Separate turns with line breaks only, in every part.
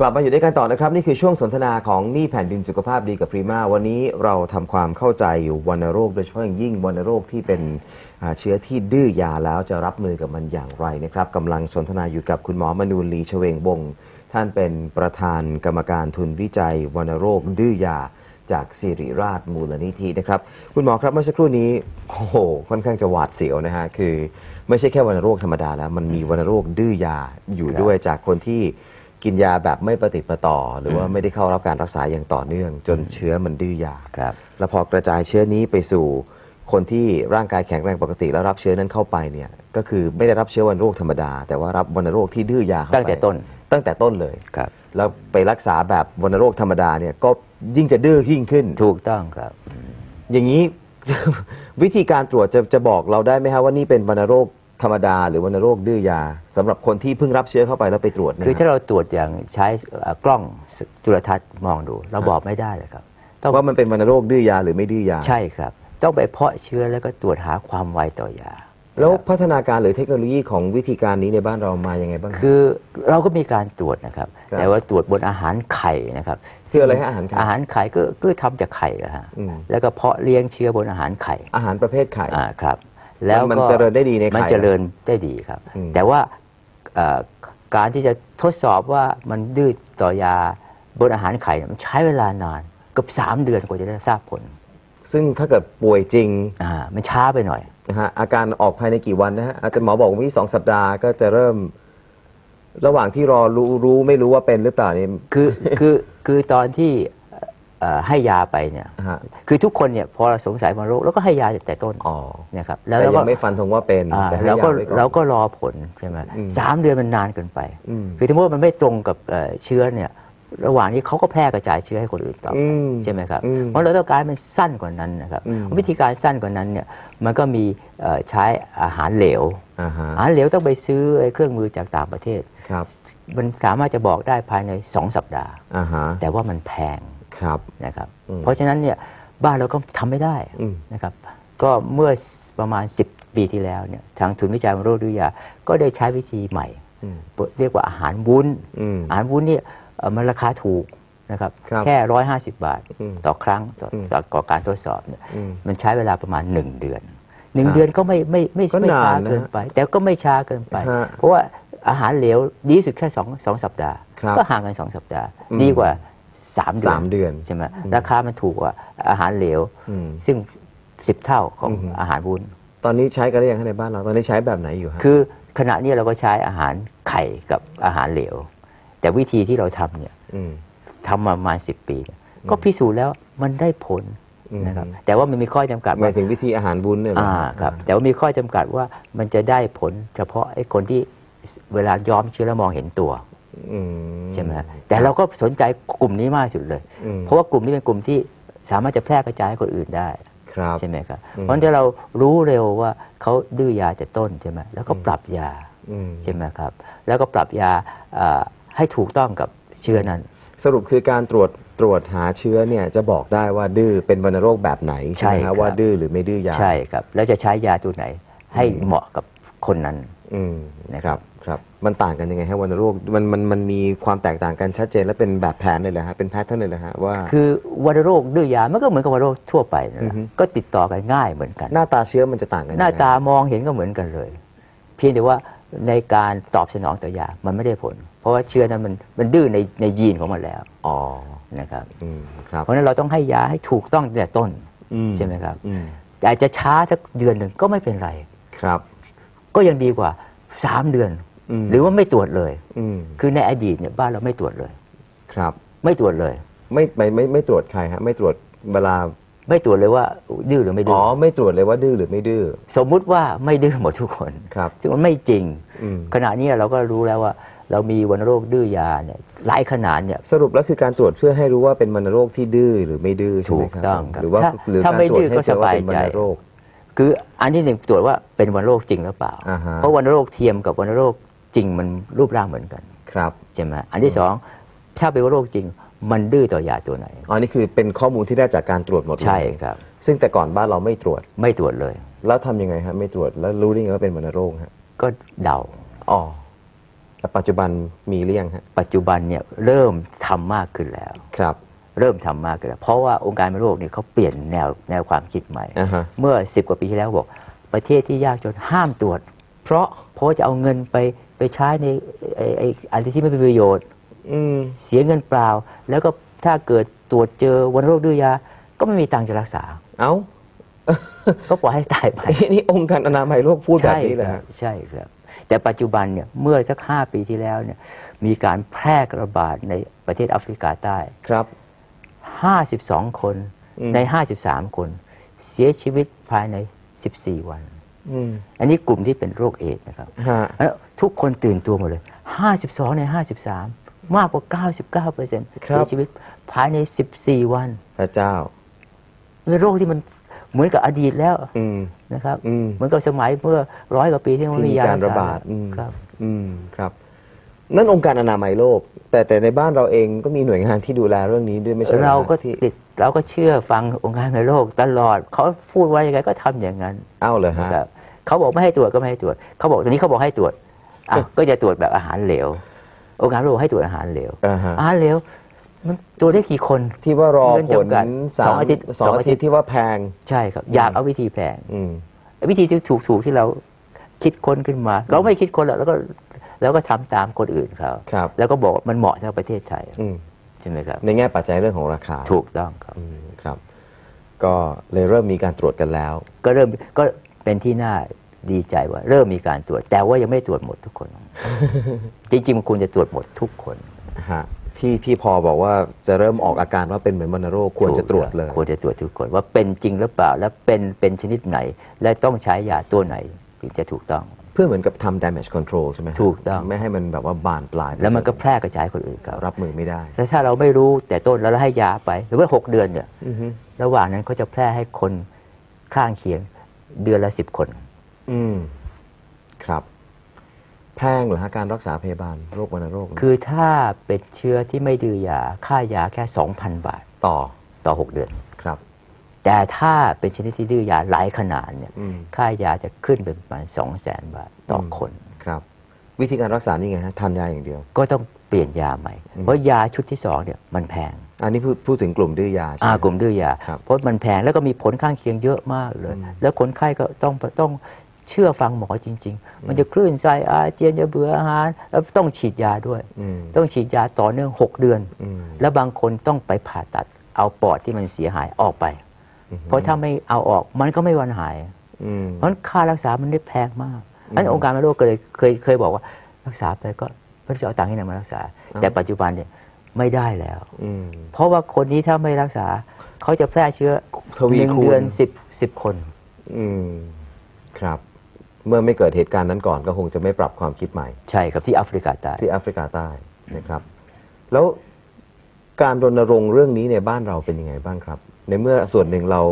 กลับมาอยู่ด้วยกันต่อนะครับ นี่คือช่วงสนทนาของนี่แผ่นดินสุขภาพดีกับพรีมาวันนี้เราทำความเข้าใจอยู่วัณโรคโดยเฉพาะอย่างยิ่งวัณโรคที่เป็นเชื้อที่ดื้อยาแล้วจะรับมือกับมันอย่างไรนะครับกำลังสนทนาอยู่กับคุณหมอมนูลลีชเวงบงท่านเป็นประธานกรรมการทุนวิจัยวัณโรคดื้อยาจากสิริราชมูลนิธินะครับ คุณหมอครับเมื่อสักครู่นี้โอ้โหค่อนข้างจะหวาดเสียวนะฮะคือ ไม่ใช่แค่วัณโรคธรรมดาแล้ว มันมีวัณโรคดื้อยาอยู่ด้วยจากคนที่ กินยาแบบไม่ประติดประต่อ หรือว่าไม่ได้เข้ารับการรักษาอย่างต่อเนื่อง จนเชื้อมันดื้อยา
ครับ
แล้วพอกระจายเชื้อนี้ไปสู่คนที่ร่างกายแข็งแรงปกติแล้วรับเชื้อนั้นเข้าไปเนี่ยก็คือไม่ได้รับเชื้อวัณโรคธรรมดา แต่ว่ารับวัณโรคที่ดื้อยาเข้าไป
ตั้งแต่ต้น
ตั้งแต่ต้นเลย
ครับ
แล้วไปรักษาแบบวัณโรคธรรมดาเนี่ยก็ยิ่งจะดื้อยิ่งขึ้น
ถูกต้องครับ
อย่างนี้ วิธีการตรวจจะจะบอกเราได้ไหมครับว่านี่เป็นวัณโรค ธรรมดาหรือวัณโรคดื้อยาสำหรับคนที่เพิ่งรับเชื้อเข้าไปแล้วไปตรวจเนี่ย
คือถ้าเราตรวจอย่างใช้เอ่อกล้องจุลทรรศน์มองดู เราบอกไม่ได้เลยครับ ต้อง
ว่ามันเป็นวัณโรคดื้อยาหรือไม่ดื้อยา
ใช่ครับ ต้องไปเพาะเชื้อแล้วก็ตรวจหาความไวต่อยา
แล้วพัฒนาการหรือเทคโนโลยีของวิธีการนี้ในบ้านเรามายังไงบ้าง
คือเราก็มีการตรวจนะครับ
ครับ
แต่ว่าตรวจบนอาหารไข่นะครับ
คืออะไรฮะอาหารไข่
อาหารไข่ก็ก็ทำจากไข่นะฮะ
อืม
แล้วก็เพาะเลี้ยงเชื้อบนอาหารไข่
อาหารประเภทไข่
อ่าครับ แล้ว
มัน
ก็
เจริญได้ดีในไข่
มันเจริญได้ดีครับ
อืม
แต่ว่าเอ่อการที่จะทดสอบว่ามันดื้อต่อยาบนอาหารไข่เนี่ยมันใช้เวลานานเกือบสามเดือนกว่าจะได้ทราบผล
ซึ่งถ้าเกิดป่วยจริง
อ่ามันช้าไปหน่อย
นะฮะอาการออกภายในกี่วันนะฮะอาจจะหมอบอกว่ามีสองสัปดาห์ก็จะเริ่ม ระหว่างที่รอรู้รู้ไม่รู้ว่าเป็นหรือเปล่านี่
คือคือคือตอนที่เอ่อ ให้ยาไปเนี่ย
ฮะ
คือทุกคนเนี่ยพอสงสัยมาโรคแล้วก็ให้ยาแต่ต้น
อ๋อ
นะครับ
แต่
แล้วเรา
ยั
ก็
งไม่ฟันธงว่าเป็น
อ่า
แต่ให้
เรา
ยา
ก็
ไว้ก่อน
เราก็รอผลใช่ไหม
อืม
สามเดือนมันนานเกินไป
อืม
คือถ้าว่ามันไม่ตรงกับเอ่อเชื้อเนี่ยระหว่างนี้เขาก็แพร่กระจายเชื้อให้คนอื่นต่ออ
อืม
ใช่ไหมครับ
อืม
เพราะเราต้องการให้มันสั้นกว่านั้นนะครับ
อืม
วิธีการสั้นกว่านั้นเนี่ยมันก็มีเอ่อใช้อาหารเหลว
อ่าฮะ
อาหารเหลวต้องไปซื้อไอ้เครื่องมือจากต่างประเทศ
ครับ
มันสามารถจะบอกได้ภายในสองสัปดาห์
อ่าฮะ
แต่ว่ามันแพง
ครับ
นะครับ
อืม
เพราะฉะนั้นเนี่ยบ้านเราก็ทำไม่ได้
อืม
นะครับ ก็เมื่อประมาณ 10 ปีที่แล้วเนี่ยทางทุนวิจัยโรคดื้อยา ก็ได้ใช้วิธีใหม่
อืม
เรียกว่าอาหารวุ้น
อืม
อาหารวุ้นเนี่ยเอ่อมันราคาถูกนะครับ
ครับ
แค่ร้อยห้าสิบบาท
อืม
ต่อครั้งต่อ
อืม
ต่อต่อการทดสอบเนี่ย
อืม
มันใช้เวลาประมาณหนึ่งเดือนหนึ่ง
อ่า
เดือนก็ไม่ไม่ไม่
ก็
ไม่
นาน
ช้า
นะ
เกินไป แต่ก็ไม่ช้าเกินไป
ฮะ
เพราะว่าอาหารเหลวดีที่สุดแค่สองสองสัปดาห์
ครับ
ก็ห่างกันสองสัปดาห์
อืม
ดีกว่า สามเดือน
สามเดือน
ใช่ไหม
อืม
ราคามันถูกกว่าอาหารเหลว
อืม
ซึ่งสิบเท่าของ
อือฮึ
อาหารวุ้น
ตอนนี้ใช้กันได้ยังฮะในบ้านเราตอนนี้ใช้แบบไหนอยู่ฮะ
คือขณะนี้เราก็ใช้อาหารไข่กับอาหารเหลว แต่วิธีที่เราทำเนี่ย
อืม
ทำมาประมาณสิบปีเนี่ย
อืม
ก็พิสูจน์แล้วมันได้ผล
อืม
นะครับแต่ว่ามันมีข้อจำกัด
หมา
ว่าย
ถึงวิธีอาหารบุญเนี่ยเหรอ
อ่าครับ แต่ว่ามีข้อจำกัดว่ามันจะได้ผลเฉพาะไอ้คนที่เวลาย้อมเชื้อแล้วมองเห็นตัว
อืม
ใช่ไหมแต่เราก็สนใจกลุ่มนี้มากที่สุดเลย
อืม
เพราะว่ากลุ่มนี้เป็นกลุ่มที่สามารถจะแพร่กระจายให้คนอื่นได้
ครับ
ใช่ไหมครับ
อืม
เพราะฉะนั้นถ้าเรารู้เร็วว่าเขาดื้อยาแต่ต้นใช่ไหมแล้วก็
อืม
ปรับยา
อืม
ใช่ไหมครับ แล้วก็ปรับยาเอ่อให้ถูกต้องกับเชื้อนั้น
สรุปคือการตรวจตรวจหาเชื้อเนี่ยจะบอกได้ว่าดื้อเป็นวัณโรคแบบไหนใช่ไหม
ใช่ครั
ฮะ
บ
ว่าดื้อหรือไม่ดื้อยา
ใช่ครับ แล้วจะใช้ยาตัวไหนให้
อืม
เหมาะกับ คนนั้น
อืม
นะ
ค
ครั
รับบครับ มันต่างกันยังไงฮะวัณโรคมันมันมันมีความแตกต่างกันชัดเจนและเป็นแบบแผนเลยเหรอฮะเป็นแพทเทิร์นเลยเหรอฮะว่า
คือวัณโรคดื้อยามันก็เหมือนกับวัณโรคทั่วไปนะ
อือฮึ
ก็ติดต่อกันง่ายเหมือนกัน
หน้าตาเชื้อมันจะต่างกันยัง
ห
ไง
น้าตามองเห็นก็เหมือนกันเลย เพียงแต่ว่าในการตอบสนองต่อยามันไม่ได้ผล เพราะว่าเชื้อนั้นมันมันดื้อในในยีนของมันแล้ว
อ๋อ
นะครับ
อืมครับ
เพราะฉะนั้นเราต้องให้ยาให้ถูกต้องตั้งแต่ต้น
อื
ใช่ไหมครับ
อืม
แต่อาจจะช้าสักเดือนหนึ่งก็ไม่เป็นไร
ครับ
ก็ยังดีกว่าสามเดือน
ม
หรือว่าไม่ตรวจเลย
อืม
คือในอดีตเนี่ยบ้านเราไม่ตรวจเลย
ครับ
ไม่ตรวจเลย
ไม่ไม่ไม่ไม่ตรวจใครฮะ ไม่ตรวจเวลา
ไม่ตรวจเลยว่าดื้อหรือไม่ดื้
อ๋
อ
อไม่ตรวจเลยว่าดื้อหรือไม่ดื้อ
สมมุติว่าไม่ดื้อหมดทุกคน
ครับ
ซึ่งมันไม่จริง
อืม
ขณะนี้เราก็รู้แล้วว่า เรามีวัณโรคดื้อยาเนี่ยหลายขนาดเนี่ย
สรุปแล้วคือการตรวจเพื่อให้รู้ว่าเป็นวัณโรคที่ดื้อหรือไม่ดื้อใช่ไหมครับ
ถูกต้องครับ
หรือว่า
ถ้า
หรือ
ถ้า
การ
ไม่
ตรวจ
ดื้อ
ให้
ก็
เจอว่าเป็น
สบายใจ
วัณโรค
คืออันที่หนึ่งตรวจว่าเป็นวัณโรคจริงหรือเปล่า
อ่าฮะ
เพราะวัณโรคเทียมกับวัณโรคจริงมันรูปร่างเหมือนกัน
ครับ
ใช่ไหมอันที่สองถ้าเป็นวัณโรคจริงมันดื้อต่อยาตัวไหน
อ๋อนี่คือเป็นข้อมูลที่ได้จากการตรวจหมดเลย
ใช่ครับ
ซึ่งแต่ก่อนบ้านเราไม่ตรวจ
ไม่ตรวจเลย
แล้วทำยังไงฮะไม่ตรวจแล้วรู้ได้ไงว่าเป็นวัณโรคฮะ
ก็เดา
อ๋อแต่ปัจจุบันมีหรือยังฮะ
ปัจจุบันเนี่ยเริ่มทำมากขึ้นแล้ว
ครับ
เริ่มทำมากขึ้นแล้วเพราะว่าองค์การอนามัยโลกเนี่ยเขาเปลี่ยนแนวแนวความคิดใหม่
อ่าฮะ
เมื่อสิบกว่าปีที่แล้วบอก ประเทศที่ยากจนห้ามตรวจ
เพราะ
เพราะว่าจะเอาเงินไปไปใช้ในไอ้ไอ้อะไรที่ไม่เป็นประโยชน์
อืม
เสียเงินเปล่า แล้วก็ถ้าเกิดตรวจเจอวันโรคดื้อยา ก็ไม่มีตังค์จะรักษา
เอ้า
ก็ปล่อยให้ตายไป
นี่องค์การอนามัยโลกพูดแบบนี้เลย
ใช่ค
ฮะ
รับใช่ครับ แต่ปัจจุบันเนี่ยเมื่อสักห้าปีที่แล้วเนี่ยมีการแพร่ระบาดในประเทศแอฟริกาใต้
ครับ
52 คน
อืม
ใน 53 คน เสียชีวิตภายใน 14 วัน
อืม
อันนี้กลุ่มที่เป็นโรคเอดส์นะครับ
ฮะ
แล้วทุกคนตื่นตัวหมดเลย 52 ใน 53 มากกว่า 99เปอร์เซ็นต์
ครั
เสี
บ
ยชีวิตภายใน 14 วัน
พระเจ้า
เป็นโรคที่มันเหมือนกับอดีตแล้ว
อืม
นะครับ
อืม
เหมือนกับสมัยเมื่อร้อยกว่าปีที่มัน
ที่
มี
มี
ยา
การระ
ษ
บาดอืม
ครับ
อืมครับ นั่นองค์การอนามัยโลก แต่แต่ในบ้านเราเองก็มีหน่วยงานที่ดูแลเรื่องนี้ด้วยไม่ใช่หอ
เราก็
ที่
ติดเราก็เชื่อฟังองค์การอนามัยโลกตลอดเขาพูดว่ายังไงก็ทำอย่างนั้น
เอ้าเลยฮะ
นะครับเขาบอกไม่ให้ตรวจก็ไม่ให้ตรวจเขาบอกตอนนี้เขาบอกให้ตรวจอะก็จะตรวจแบบอาหารเหลวองค์การอนามัยโลกให้ตรวจอาหารเหลว
อ่าฮะ
อาหารเหลวมันตรวจได้กี่คน
ที่ว่ารอ
เงิน
ผล
จำกัด
สาม
สองอาทิตย์
สอง
สอง
อา
อาทิ
ทิ
ต
ต
ย์
ย์ที่ว่าแพง
ใช่ครับ อยากเอาวิธีแพง
อืม
วิธีที่ถูกถูกๆที่เราคิดค้นขึ้นมา เราไม่คิดค้นหรอกแล้วก็ แล้วก็ทำตามคนอื่นเขา
ครับ
แล้วก็บอกว่ามันเหมาะสำหรับประเทศไทย
อืม
ใช่ไหมครับ
ในแง่ปัจจัยเรื่องของราคา
ถูกต้องครับ
อืมครับ ก็เลยเริ่มมีการตรวจกันแล้ว
ก็เริ่มก็เป็นที่น่าดีใจว่า เริ่มมีการตรวจ แต่ว่ายังไม่ตรวจหมดทุกคน จริงๆมันควรจะตรวจหมดทุกคน
ฮะที่ที่พอบอกว่าจะเริ่มออกอาการว่าเป็นเหมือนวัณโรคควรจะตรวจเลย
ควรจะตรวจทุกคนว่าเป็นจริงหรือเปล่า และเป็นเป็นชนิดไหน และต้องใช้ยาตัวไหนถึงจะถูกต้อง
เพื่อเหมือนกับทำ damage control ใช่ไหมฮะ
ถูกต้อง
ไม่ให้มันแบบว่าบานปลายไป
แล้วมันก็แพร่กระจายคนอื่นครับ
รับมือไม่ได้
แต่ถ้าเราไม่รู้แต่ต้นแล้วเราให้ยาไป หรือว่าหกเดือนเนี่ย
อือฮึ
ระหว่างนั้นเขาจะแพร่ให้คนข้างเคียงเดือนละสิบคน
อืมครับ แพงเหรอฮะการรักษาพยาบาลโรควัณโรคเนี่ย
คือถ้าเป็นเชื้อที่ไม่ดื้อยาค่ายาแค่สองพันบาท
ต่อ
ต่อหกเดือน
ครับ
แต่ถ้าเป็นชนิดที่ดื้อยาหลายขนาดเนี่ย
อืม
ค่ายาจะขึ้นเป็นประมาณสองแสนบาทต่ออ
ม
คน
ครับ วิธีการรักษานี่ไงฮะทานยาอย่างเดียว
ก็ต้องเปลี่ยนยาใหม่
อืม
เพราะยาชุดที่สองเนี่ยมันแพง
อันนี้พูดพูดถึงกลุ่มดื้อยาใช่ไห
อามกลุ่มดื้อยา
ครับ
เพราะมันแพงแล้วก็มีผลข้างเคียงเยอะมากเลย
อืม
แล้วคนไข้ก็ต้องต้องเชื่อฟังหมอจริง ๆ มันจะคลื่นไส้อาเจียนจะเบื่ออาหาร แล้วต้องฉีดยาด้วย
อืม
ต้องฉีดยาต่อเนื่องหกเดือน
อืม
แล้วบางคนต้องไปผ่าตัดเอาปอดที่มันเสียหายออกไป
อืม
เพราะถ้าไม่เอาออกมันก็ไม่วันหาย
อืม
เพราะฉะนั้นค่ารักษามันได้แพงมาก
อืม
นั้นองค์การอนามัยโลกก็เลยเคยเคยบอกว่า รักษาไปก็ไม่รู้จะเอาตังค์ที่ไหนมารักษา
อ้าว
แต่ปัจจุบันเนี่ยไม่ได้แล้ว
อืม
เพราะว่าคนนี้ถ้าไม่รักษา เขาจะแพร่เชื้อ
ทวี
หนึ่ง
คูณ
เดือนสิบสิบคน
อืมครับ เมื่อไม่เกิดเหตุการณ์นั้นก่อนก็คงจะไม่ปรับความคิดใหม่
ใช่ครับที่แอฟริกาใต้
ที่แอฟริกาใต้นะครับ แล้วการรณรงค์เรื่องนี้ในบ้านเราเป็นยังไงบ้างครับ ในเมื่อส่วนหนึ่งเรา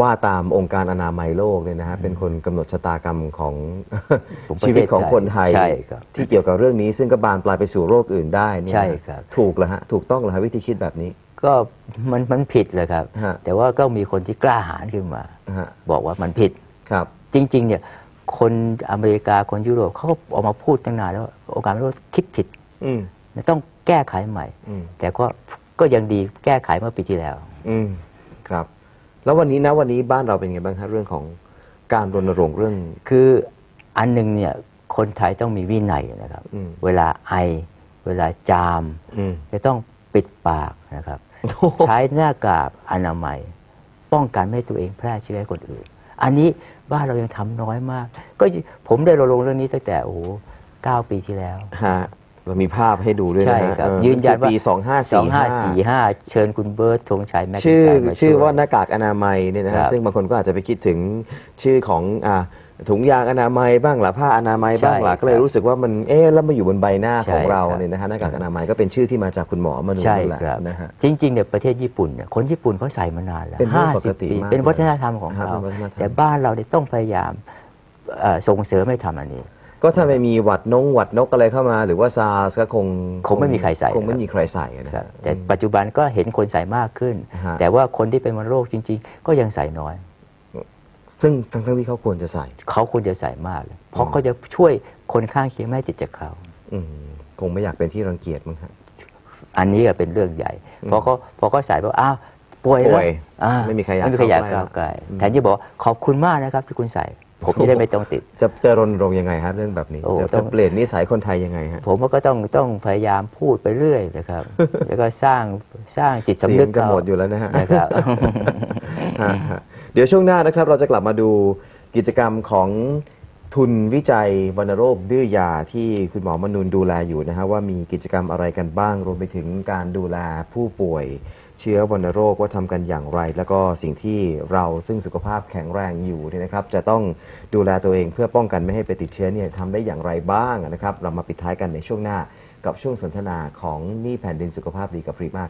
ว่าตามองค์การอนามัยโลกเนี่ยนะฮะเป็นคนกำหนดชะตากรรมของ
ของประ
ชี
เทศ
วิตของคนไทย
ใช่ครับ
ที่เกี่ยวกับเรื่องนี้ซึ่งก็บานปลายไปสู่โรคอื่นได้เนี่ย
ใช่ครับ
ถูกเหรอฮะถูกต้องเหรอฮะวิธีคิดแบบนี้
ก็มันมันผิดเลยครับ
ฮะ
แต่ว่าก็มีคนที่กล้าหาญขึ้นมา
ฮะ
บอกว่ามันผิด
ครับ
จริง ๆ เนี่ย คนอเมริกาคนยุโรปเขาก็ออกมาพูดตั้งนานแล้วว่าองค์การอนามัยโลกคิดผิด
อืม
ต้องแก้ไขใหม่
อืม
แต่ก็ก็ยังดีแก้ไขเมื่อปีที่แล้ว
อืม ครับ แล้ววันนี้นะวันนี้บ้านเราเป็นไงบ้างครับเรื่องของการรณรงค์เรื่อง
คืออันหนึงเนี่ยคนไทยต้องมีวินัยนะครับ
อืม
เวลาไอ เวลาจาม
อืม
จะต้องปิดปากนะครับใช้หน้ากากอนามัย ป้องกันไม่ให้ตัวเองแพร่เชื้อให้คนอื่น อันนี้บ้านเรายังทำน้อยมาก ก็ผมได้รณรงค์เรื่องนี้ตั้งแต่โอ้โหเก้าปีที่แล้ว
ฮะ เรามีภาพให้ดูด้วยนะ
ใช่
ฮะ
ครับ
เออ
ยืนยันว่า
ปีสองห้า
สอง
สี่
ห้า
ห้า
สี่ห้าเชิญคุณเบิร์ตธงชัยแม็ก
ชื่อ
ไนมา
ชื่อ
วย
ว่าหน้ากากอนามัยเนี่ยนะ
ครั
ฮะ
บ
ซึ่งบางคนก็อาจจะไปคิดถึงชื่อของอ่าถุงยางอนามัยบ้างหรือผ้าอนามัยบ้างหรือ
ใช่
ก็เลย
ครับ
รู้สึกว่ามันเอ๊ะแล้วมาอยู่บนใบหน้าของ
ใช่
เรา
ครับ
เนี่ยนะฮะหน้ากากอนามัยก็เป็นชื่อที่มาจากคุณหมอมนุษย์
ใช่
นั่นแหละ
ครับ
นะฮะ
จริงๆเนี่ยประเทศญี่ปุ่นเนี่ยคนญี่ปุ่นเขาใส่มานานแล้ว
เป็นเรื่อง
ห้า
ป
สิ
ก
บ
ติ
ปี
มาก
เป็นวัฒนธรรมของ
ครับ
เรา
เป็นวัฒนธรรม
แต่บ้านเราเนี่ยต้องพยายามเอ่อส่งเสริมให้ทำอันนี้
ก็ถ้าไม่มีหวัดนงหวัดนกอะไรเข้ามา หรือว่าซาร์สก็คง
คงไม่มีใครใส่
คงไม่มีใครใส่นะ
ครั
ฮะ
บแต่ปัจจุบันก็เห็นคนใส่มากขึ้น
ฮะ
แต่ว่าคนที่เป็นมะเร็งโรคจริง ๆ ก็ยังใส่น้อย
ซึ่งทั้งๆที่เขาควรจะใส่
เขาควรจะใส่มากเลยเพราะ
อืม
เขาจะช่วยคนข้างเคียงไม่ให้ติดจากเขา
ออืมคงไม่อยากเป็นที่รังเกียจมั้งครับ
อันนี้ก็เป็นเรื่องใหญ่
อืม
พอเขาพอเขาใส่ว่าอ้าวป่วย
ป่
แล้ว
วย
อ่า
ไม่มีใครอยาก
ไม่มีใครอยาก
เข้า
ก้าว
ใกล้
ไกล
อืม
แทนที่บอกว่าขอบคุณมากนะครับที่คุณใส่ ผมจะได้ไม่ต้องติด
จะจะรณรงค์ยังไงฮะเรื่องแบบนี้
โอ้
จะ
ต้
จะ
อง
เปลี่ยนนิสัยคนไทยยังไงฮะ
ผมก็ต้องต้องพยายามพูดไปเรื่อยนะครับ แล้วก็สร้างสร้างจิตสำ
เสี
นึ
ย
ก
งจะ
เขา
หมดอยู่แล้วนะฮะ
นะครับ
ฮะฮะเดี๋ยวช่วงหน้านะครับเราจะกลับมาดูกิจกรรมของทุนวิจัยวัณโรคดื้อยาที่คุณหมอมนูนดูแลอยู่นะฮะว่ามีกิจกรรมอะไรกันบ้าง รวมไปถึงการดูแลผู้ป่วย เชื้อวัณโรคว่าทำกันอย่างไร แล้วก็สิ่งที่เราซึ่งสุขภาพแข็งแรงอยู่เนี่ยนะครับ จะต้องดูแลตัวเองเพื่อป้องกันไม่ให้ไปติดเชื้อเนี่ยทำได้อย่างไรบ้างนะครับ เรามาปิดท้ายกันในช่วงหน้ากับช่วงสนทนาของนี่แผ่นดินสุขภาพดีกับพรีมา